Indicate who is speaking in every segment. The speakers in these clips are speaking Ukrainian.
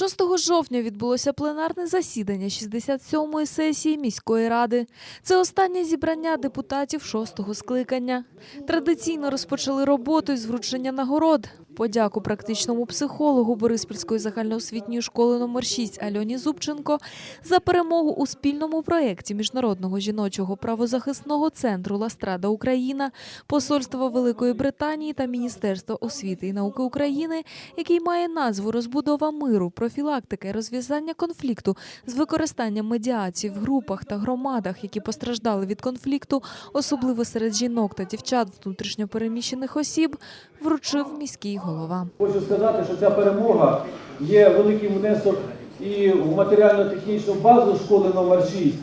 Speaker 1: 6 жовтня відбулося пленарне засідання 67-ї сесії міської ради. Це останнє зібрання депутатів 6-го скликання. Традиційно розпочали роботу із вручення нагород. Подяку практичному психологу Бориспільської загальноосвітньої школи номер 6 Альоні Зубченко за перемогу у спільному проєкті Міжнародного жіночого правозахисного центру Ластрада Україна, Посольства Великої Британії та Міністерства освіти і науки України, який має назву Розбудова миру, профілактика і розв'язання конфлікту з використанням медіації в групах та громадах, які постраждали від конфлікту, особливо серед жінок та дівчат внутрішньопереміщених осіб, вручив міський голова.
Speaker 2: Хочу сказати, що ця перемога є великим внесок і в матеріально-технічну базу школи номер 6.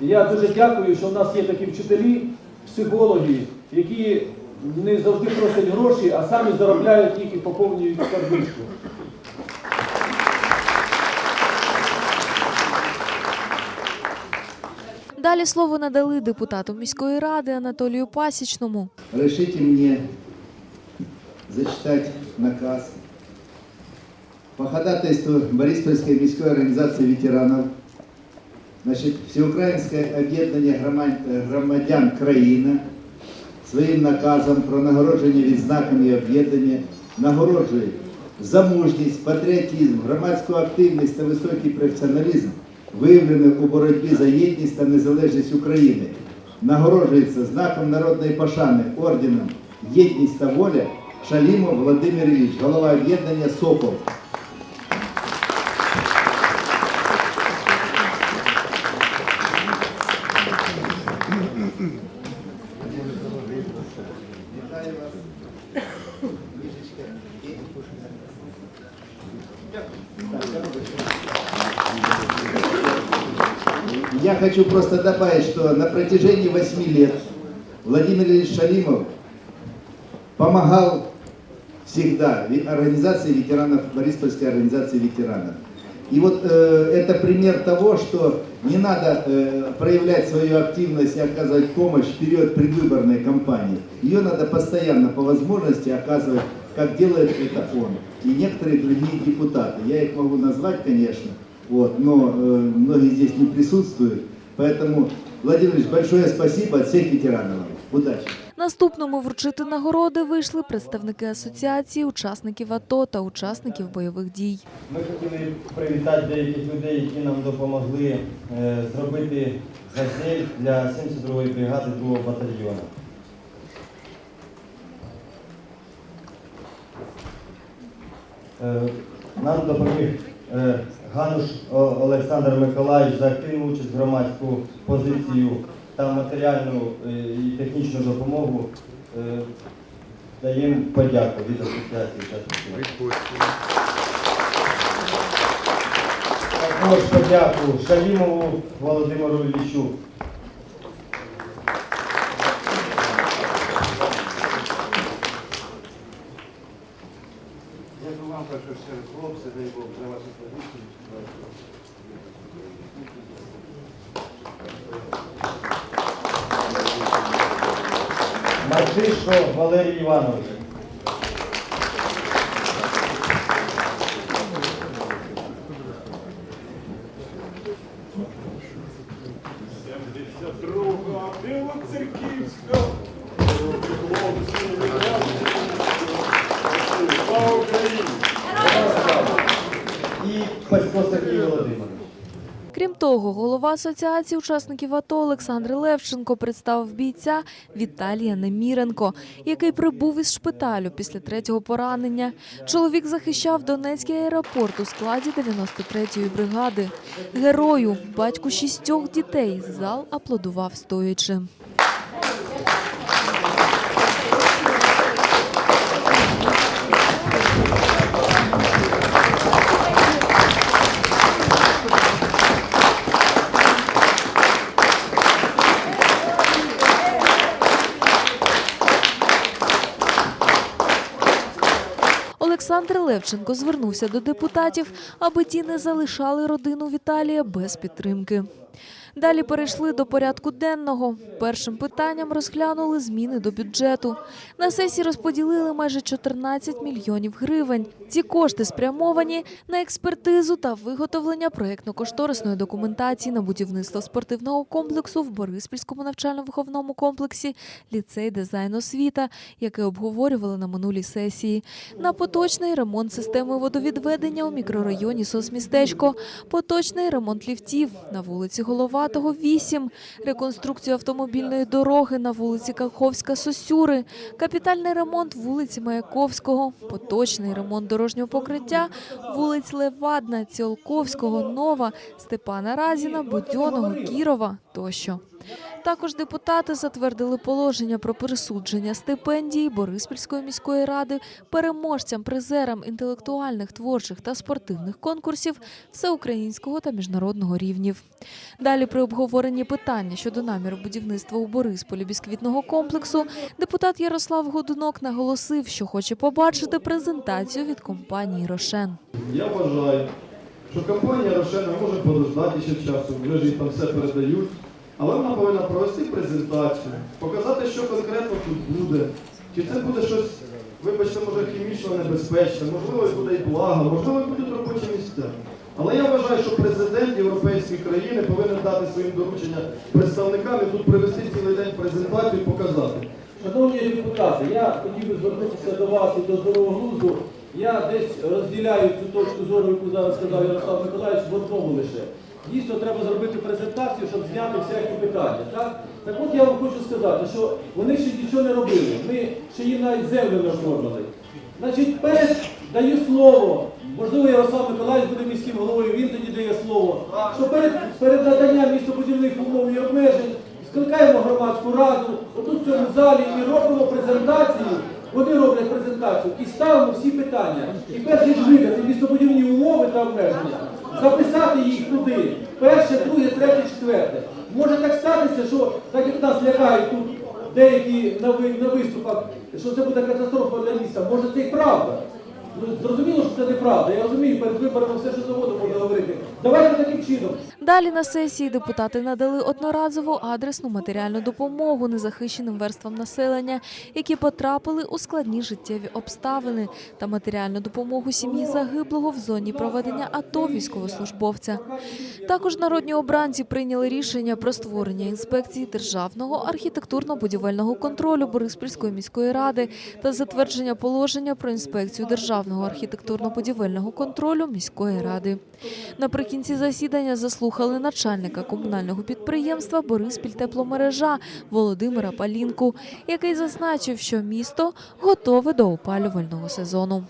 Speaker 2: Я дуже дякую, що в нас є такі вчителі, психологи, які не завжди просять гроші, а самі заробляють їх і поповнюють скарбничку.
Speaker 1: Далі слово надали депутату міської ради Анатолію Пасічному.
Speaker 3: Разрешите мне зачитать наказ. По ходатайству Бориспольской міської организации ветеранов, значит, Всеукраїнське об'єднання громадян країни своїм наказом про нагородження відзнаками об'єднання нагороджує за мужність, патріотизм, громадську активність та високий професіоналізм, виявлених у боротьбі за єдність та незалежність України. Нагороджується знаком народної пошани орденом Єдність та воля Шалімов Володимир Ілліч, голова об'єднання Сокол. Я хочу просто добавить, что на протяжении 8 лет Владимир Ильич Шалимов помогал всегда организации ветеранов, Бориспольской организации ветеранов. И вот э, это пример того, что не надо э, проявлять свою активность и оказывать помощь в период предвыборной кампании. Ее надо постоянно по возможности оказывать, как делает это он. И некоторые другие депутаты. Я их могу назвать, конечно, вот, но э, многие здесь не присутствуют. Поэтому, Владимир Ильич, большое спасибо от всех ветеранов. Удачи!
Speaker 1: Наступному вручити нагороди вийшли представники асоціації, учасників АТО та учасників бойових дій.
Speaker 4: Ми хотіли привітати деяких людей, які нам допомогли е, зробити газель для 72-ї бригади 2-го батальйону. Е, Нам допоміг е, Гануш Олександр Миколаївич за активну участь в громадську позицію та матеріальну е, і технічну допомогу. Е, Даємо подяку від асоціації учасників. Також подяку Шалімову Володимиру Іллічу.
Speaker 5: Дякую вам, перше все хлопці, дай Бог ваші позиції.
Speaker 4: Мартишко Валерій Іванович. І Пасько Сергій Володимирович.
Speaker 1: Крім того, голова асоціації учасників АТО Олександр Левченко представив бійця Віталія Неміренко, який прибув із шпиталю після третього поранення. Чоловік захищав Донецький аеропорт у складі 93-ї бригади. Герою, батьку шістьох дітей, зал аплодував стоячи. Левченко звернувся до депутатів, аби ті не залишали родину Віталія без підтримки. Далі перейшли до порядку денного. Першим питанням розглянули зміни до бюджету. На сесії розподілили майже 14 мільйонів гривень. Ці кошти спрямовані на експертизу та виготовлення проєктно-кошторисної документації на будівництво спортивного комплексу в Бориспільському навчально-виховному комплексі ліцей дизайн освіта, яке обговорювали на минулій сесії. На поточний ремонт системи водовідведення у мікрорайоні Соцмістечко, поточний ремонт ліфтів на вулиці Головатого, 8, реконструкцію автомобільної дороги на вулиці Каховська, Сосюри, капітальний ремонт вулиці Маяковського, поточний ремонт дорожнього покриття. Вулиць Левадна, Ціолковського, Нова, Степана Разіна, Будьоного, Кірова тощо. Також депутати затвердили положення про присудження стипендії Бориспільської міської ради переможцям, призерам інтелектуальних, творчих та спортивних конкурсів всеукраїнського та міжнародного рівнів. Далі при обговоренні питання щодо наміру будівництва у Борисполі бісквітного комплексу депутат Ярослав Годунок наголосив, що хоче побачити презентацію від компанії Рошен.
Speaker 6: Я вважаю, що компанія Рошена може подождати ще часу, вже ж їй там все передають. Але вона повинна провести презентацію, показати, що конкретно тут буде. Чи це буде щось, вибачте, може хімічно небезпечне, можливо, буде і благо, можливо, будуть робочі місця. Але я вважаю, що президент європейської країни повинен дати своїм доручення представникам і тут привести цілий день презентацію і показати.
Speaker 2: Шановні депутати, я хотів би звернутися до вас і до здорового глузду. Я десь розділяю цю точку зору, яку зараз сказав Ярослав Миколаївич, в одному лише. Дійсно, треба зробити презентацію, щоб зняти всякі питання. Так? так от я вам хочу сказати, що вони ще нічого не робили. Ми ще їм навіть землю не оформили. Значить, перед даю слово. Можливо, Ярослав Миколаївич буде міським головою, він тоді дає слово. Що перед, перед наданням містобудівних умов і обмежень скликаємо громадську раду, отут в цьому залі і робимо презентацію. Вони роблять презентацію і ставимо всі питання. І перш ніж видати містобудівні умови та обмеження, записати їх туди. Перше, друге, третє, четверте. Може так статися, що так як нас лякають тут деякі на, ви- на виступах, що це буде катастрофа для міста. Може це і правда. Ну, зрозуміло, що це неправда. Я розумію, перед виборами все, що завгодно можна говорити. Давайте таким чином.
Speaker 1: Далі на сесії депутати надали одноразову адресну матеріальну допомогу незахищеним верствам населення, які потрапили у складні життєві обставини, та матеріальну допомогу сім'ї загиблого в зоні проведення АТО військовослужбовця. Також народні обранці прийняли рішення про створення інспекції державного архітектурно-будівельного контролю Бориспільської міської ради та затвердження положення про інспекцію державного архітектурно-будівельного контролю міської ради. Наприкінці засідання заслухали начальника комунального підприємства Бориспіль тепломережа Володимира Палінку, який зазначив, що місто готове до опалювального сезону.